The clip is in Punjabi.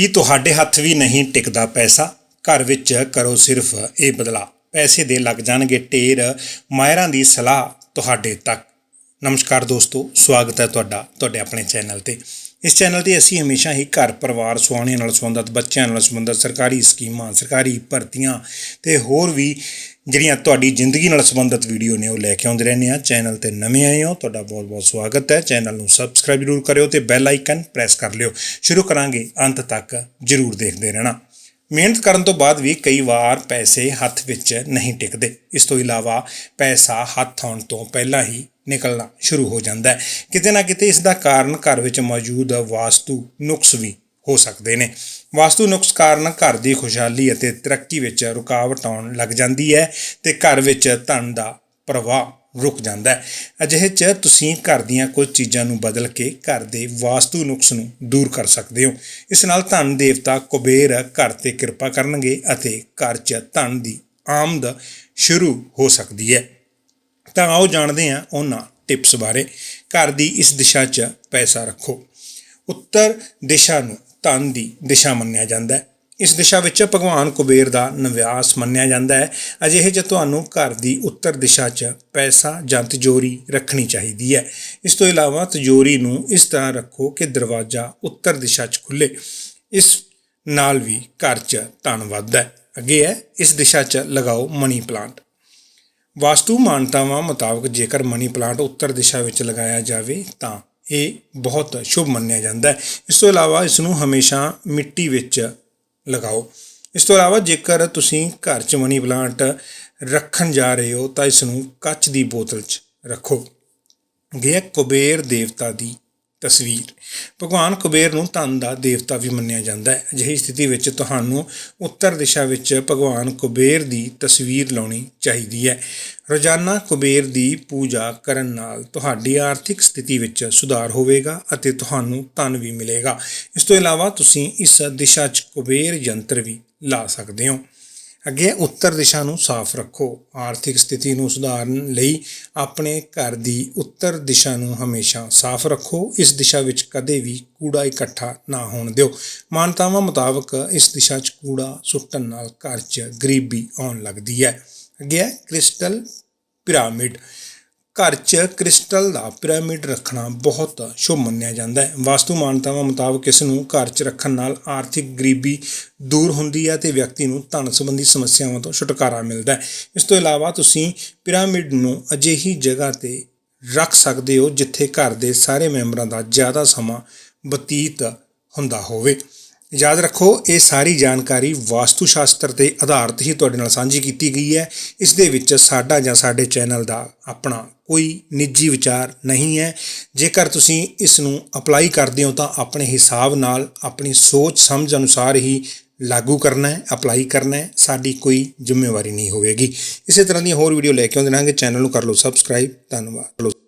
ਕੀ ਤੁਹਾਡੇ ਹੱਥ ਵੀ ਨਹੀਂ ਟਿਕਦਾ ਪੈਸਾ? ਘਰ ਵਿੱਚ ਕਰੋ ਸਿਰਫ ਇਹ ਬਦਲਾ ਪੈਸੇ ਦੇ ਲੱਗ ਜਾਣਗੇ ਢੇਰ ਮਾਇਰਾਂ ਦੀ ਸਲਾਹ ਤੁਹਾਡੇ ਤੱਕ। ਨਮਸਕਾਰ ਦੋਸਤੋ, ਸਵਾਗਤ ਹੈ ਤੁਹਾਡਾ, ਤੁਹਾਡੇ ਆਪਣੇ ਚੈਨਲ ਤੇ। ਇਸ ਚੈਨਲ ਤੇ ਅਸੀਂ ਹਮੇਸ਼ਾ ਹੀ ਘਰ ਪਰਿਵਾਰ ਸੁਹਾਣੇ ਨਾਲ ਸੰਬੰਧਿਤ, ਬੱਚਿਆਂ ਨਾਲ ਸੰਬੰਧਿਤ, ਸਰਕਾਰੀ ਸਕੀਮਾਂ, ਸਰਕਾਰੀ ਭਰਤੀਆਂ ਤੇ ਹੋਰ ਵੀ ਜਿਹੜੀਆਂ ਤੁਹਾਡੀ ਜ਼ਿੰਦਗੀ ਨਾਲ ਸੰਬੰਧਿਤ ਵੀਡੀਓ ਨੇ ਉਹ ਲੈ ਕੇ ਆਉਂਦੇ ਰਹਿੰਦੇ ਆ ਚੈਨਲ ਤੇ ਨਵੇਂ ਆਏ ਹੋ, ਤੁਹਾਡਾ ਬਹੁਤ ਬਹੁਤ ਸਵਾਗਤ ਹੈ। ਚੈਨਲ ਨੂੰ ਸਬਸਕ੍ਰਾਈਬ ਜ਼ਰੂਰ ਕਰਿਓ ਤੇ ਬੈਲ ਆਈਕਨ ਪ੍ਰੈਸ ਕਰ ਲਿਓ। ਸ਼ੁਰੂ ਕਰਾਂਗੇ, ਅੰਤ ਤੱਕ ਜ਼ਰੂਰ ਦੇਖਦੇ ਰਹਿਣਾ। ਮਿਹਨਤ ਕਰਨ ਤੋਂ ਬਾਅਦ ਵੀ ਕਈ ਵਾਰ ਪੈਸੇ ਹੱਥ ਵਿੱਚ ਨਹੀਂ ਟਿਕਦੇ। ਇਸ ਤੋਂ ਇਲਾਵਾ ਪੈਸਾ ਹੱਥ ਆਉਣ ਤੋਂ ਪਹਿਲਾਂ ਹੀ ਨਿਕਲਣਾ ਸ਼ੁਰੂ ਹੋ ਜਾਂਦਾ ਹੈ। ਕਿਤੇ ਨਾ ਕਿਤੇ ਇਸ ਦਾ ਕਾਰਨ ਘਰ ਵਿੱਚ ਮੌਜੂਦ ਵਾਸਤੂ, ਨੁਕਸ ਵੀ ਹੋ ਸਕਦੇ ਨੇ। ਵਾਸਤੂ ਨੁਕਸ ਕਾਰਨ ਘਰ ਦੀ ਖੁਸ਼ਹਾਲੀ ਅਤੇ ਤਰੱਕੀ ਵਿੱਚ ਰੁਕਾਵਟ ਆਉਣ ਲੱਗ ਜਾਂਦੀ ਹੈ ਤੇ ਘਰ ਵਿੱਚ ਧਨ ਦਾ ਪ੍ਰਵਾਹ ਰੁਕ ਜਾਂਦਾ ਹੈ। ਅਜਿਹੇ 'ਚ ਤੁਸੀਂ ਘਰ ਦੀਆਂ ਕੁਝ ਚੀਜ਼ਾਂ ਨੂੰ ਬਦਲ ਕੇ ਘਰ ਦੇ ਵਾਸਤੂ ਨੁਕਸ ਨੂੰ ਦੂਰ ਕਰ ਸਕਦੇ ਹੋ। ਇਸ ਨਾਲ ਧਨ ਦੇਵਤਾ ਕੁਬੇਰ ਘਰ ਤੇ ਕਿਰਪਾ ਕਰਨਗੇ ਅਤੇ ਘਰ 'ਚ ਧਨ ਦੀ ਆਮਦ ਸ਼ੁਰੂ ਹੋ ਸਕਦੀ ਹੈ। ਤਾਂ ਆਓ ਜਾਣਦੇ ਹਾਂ ਉਹਨਾਂ ਟਿਪਸ ਬਾਰੇ। ਘਰ ਦੀ ਇਸ ਦਿਸ਼ਾ 'ਚ ਪੈਸਾ ਰੱਖੋ। ਉੱਤਰ ਦਿਸ਼ਾ ਨੂੰ ਧਨ ਦੀ ਦਿਸ਼ਾ ਮੰਨਿਆ ਜਾਂਦਾ ਹੈ। ਇਸ ਦਿਸ਼ਾ ਵਿੱਚ ਭਗਵਾਨ ਕੁਬੇਰ ਦਾ ਨਿਵਾਸ ਮੰਨਿਆ ਜਾਂਦਾ ਹੈ। ਅਜਿਹੇ 'ਚ ਤੁਹਾਨੂੰ ਘਰ ਦੀ ਉੱਤਰ ਦਿਸ਼ਾ 'ਚ ਪੈਸਾ ਜਾਂ ਤਿਜੋਰੀ ਰੱਖਣੀ ਚਾਹੀਦੀ ਹੈ। ਇਸ ਤੋਂ ਇਲਾਵਾ ਤਿਜੋਰੀ ਨੂੰ ਇਸ ਤਰ੍ਹਾਂ ਰੱਖੋ ਕਿ ਦਰਵਾਜ਼ਾ ਉੱਤਰ ਦਿਸ਼ਾ 'ਚ ਖੁੱਲੇ। ਇਸ ਨਾਲ ਵੀ ਘਰ 'ਚ ਧਨ ਵੱਧਦਾ ਹੈ। ਅੱਗੇ ਹੈ, ਇਸ ਦਿਸ਼ਾ 'ਚ ਲਗਾਓ ਮਨੀ ਪਲਾਂਟ। ਵਾਸਤੂ ਮਾਨਤਾਵਾਂ ਮੁਤਾਬਕ ਜੇਕਰ ਮਨੀ ਪਲਾਂਟ ਉੱਤਰ ਦਿਸ਼ਾ ਵਿੱਚ ਲਗਾਇਆ ਜਾਵੇ ਤਾਂ ਇਹ ਬਹੁਤ ਸ਼ੁਭ ਮੰਨਿਆ ਜਾਂਦਾ ਹੈ। ਇਸ ਤੋਂ ਇਲਾਵਾ ਇਸ ਨੂੰ ਹਮੇਸ਼ਾ ਮਿੱਟੀ ਵਿੱਚ ਲਗਾਓ। ਇਸ ਤੋਂ ਇਲਾਵਾ ਜੇਕਰ ਤੁਸੀਂ ਘਰ 'ਚ ਮਨੀ ਪਲਾਂਟ ਰੱਖਣ ਜਾ ਰਹੇ ਹੋ ਤਾਂ ਇਸ ਨੂੰ ਕੱਚ ਦੀ ਬੋਤਲ 'ਚ ਰੱਖੋ। ਗਿਆ ਕੁਬੇਰ ਦੇਵਤਾ ਦੀ ਤਸਵੀਰ। ਭਗਵਾਨ ਕੁਬੇਰ ਨੂੰ ਧਨ ਦਾ ਦੇਵਤਾ ਵੀ ਮੰਨਿਆ ਜਾਂਦਾ ਹੈ। ਅਜਿਹੀ ਸਥਿਤੀ ਵਿੱਚ ਤੁਹਾਨੂੰ ਉੱਤਰ ਦਿਸ਼ਾ ਵਿੱਚ ਭਗਵਾਨ ਕੁਬੇਰ ਦੀ ਤਸਵੀਰ ਲਾਉਣੀ ਚਾਹੀਦੀ ਹੈ। ਰੋਜ਼ਾਨਾ ਕੁਬੇਰ ਦੀ ਪੂਜਾ ਕਰਨ ਨਾਲ ਤੁਹਾਡੀ ਆਰਥਿਕ ਸਥਿਤੀ ਵਿੱਚ ਸੁਧਾਰ ਹੋਵੇਗਾ ਅਤੇ ਤੁਹਾਨੂੰ ਧਨ ਵੀ ਮਿਲੇਗਾ। ਇਸ ਤੋਂ ਇਲਾਵਾ ਤੁਸੀਂ ਇਸ ਦਿਸ਼ਾ 'ਚ ਕੁਬੇਰ ਯੰਤਰ ਵੀ ਲਾ ਸਕਦੇ ਹੋ। ਅੱਗੇ ਉੱਤਰ ਦਿਸ਼ਾ ਨੂੰ ਸਾਫ਼ ਰੱਖੋ। ਆਰਥਿਕ ਸਥਿਤੀ ਨੂੰ ਸੁਧਾਰਨ ਲਈ ਆਪਣੇ ਘਰ ਦੀ ਉੱਤਰ ਦਿਸ਼ਾ ਨੂੰ ਹਮੇਸ਼ਾ ਸਾਫ਼ ਰੱਖੋ। ਇਸ ਦਿਸ਼ਾ ਵਿੱਚ ਕਦੇ ਵੀ ਕੂੜਾ ਇਕੱਠਾ ਨਾ ਹੋਣ ਦਿਓ। ਮਾਨਤਾਵਾਂ ਮੁਤਾਬਕ ਇਸ ਦਿਸ਼ਾ 'ਚ ਕੂੜਾ ਸੁੱਟਣ ਨਾਲ ਘਰ 'ਚ ਗਰੀਬੀ ਆਉਣ ਲੱਗਦੀ ਹੈ। ਅੱਗੇ ਹੈ ਕ੍ਰਿਸਟਲ ਪਿਰਾਮਿਡ। ਘਰ 'ਚ ਕ੍ਰਿਸਟਲ ਦਾ ਪਿਰਾਮਿਡ ਰੱਖਣਾ ਬਹੁਤ ਸ਼ੁਭ ਮੰਨਿਆ ਜਾਂਦਾ ਹੈ। ਵਾਸਤੂ ਮਾਨਤਾਵਾਂ ਮੁਤਾਬਕ ਇਸ ਨੂੰ ਘਰ 'ਚ ਰੱਖਣ ਨਾਲ ਆਰਥਿਕ ਗਰੀਬੀ ਦੂਰ ਹੁੰਦੀ ਹੈ ਤੇ ਵਿਅਕਤੀ ਨੂੰ ਧਨ ਸੰਬੰਧੀ ਸਮੱਸਿਆਵਾਂ ਤੋਂ ਛੁਟਕਾਰਾ ਮਿਲਦਾ ਹੈ। ਇਸ ਤੋਂ ਇਲਾਵਾ ਤੁਸੀਂ ਪਿਰਾਮਿਡ ਨੂੰ ਅਜਿਹੀ ਜਗ੍ਹਾ ਤੇ ਰੱਖ ਸਕਦੇ ਹੋ ਜਿੱਥੇ ਘਰ ਦੇ ਸਾਰੇ ਮੈਂਬਰਾਂ ਦਾ ਜ਼ਿਆਦਾ ਸਮਾਂ ਬਤੀਤ ਹੁੰਦਾ ਹੋਵੇ। ਯਾਦ ਰੱਖੋ, ਇਹ ਸਾਰੀ ਜਾਣਕਾਰੀ ਵਾਸਤੂ ਸ਼ਾਸਤਰ ਤੇ ਆਧਾਰਿਤ ਹੀ ਤੁਹਾਡੇ ਨਾਲ ਸਾਂਝੀ ਕੀਤੀ ਗਈ ਹੈ। ਇਸ ਦੇ ਵਿੱਚ ਸਾਡਾ ਜਾਂ ਸਾਡੇ ਚੈਨਲ ਦਾ ਆਪਣਾ ਕੋਈ ਨਿੱਜੀ ਵਿਚਾਰ ਨਹੀਂ ਹੈ। ਜੇਕਰ ਤੁਸੀਂ ਇਸ ਨੂੰ ਅਪਲਾਈ ਕਰਦੇ ਹੋ ਤਾਂ ਆਪਣੇ ਹਿਸਾਬ ਨਾਲ, ਆਪਣੀ ਸੋਚ ਸਮਝ ਅਨੁਸਾਰ ਹੀ ਲਾਗੂ ਕਰਨਾ ਹੈ, ਅਪਲਾਈ ਕਰਨਾ ਹੈ। ਸਾਡੀ ਕੋਈ ਜ਼ਿੰਮੇਵਾਰੀ ਨਹੀਂ ਹੋਵੇਗੀ। ਇਸੇ ਤਰ੍ਹਾਂ ਦੀਆਂ ਹੋਰ ਵੀਡੀਓ ਲੈ ਕੇ ਆਉਂਦੇ ਰਹਾਂਗੇ ਚੈਨਲ ਨੂੰ ਕਰ ਲਓ ਸਬਸਕ੍ਰਾਈਬ ਧੰਨਵਾਦ।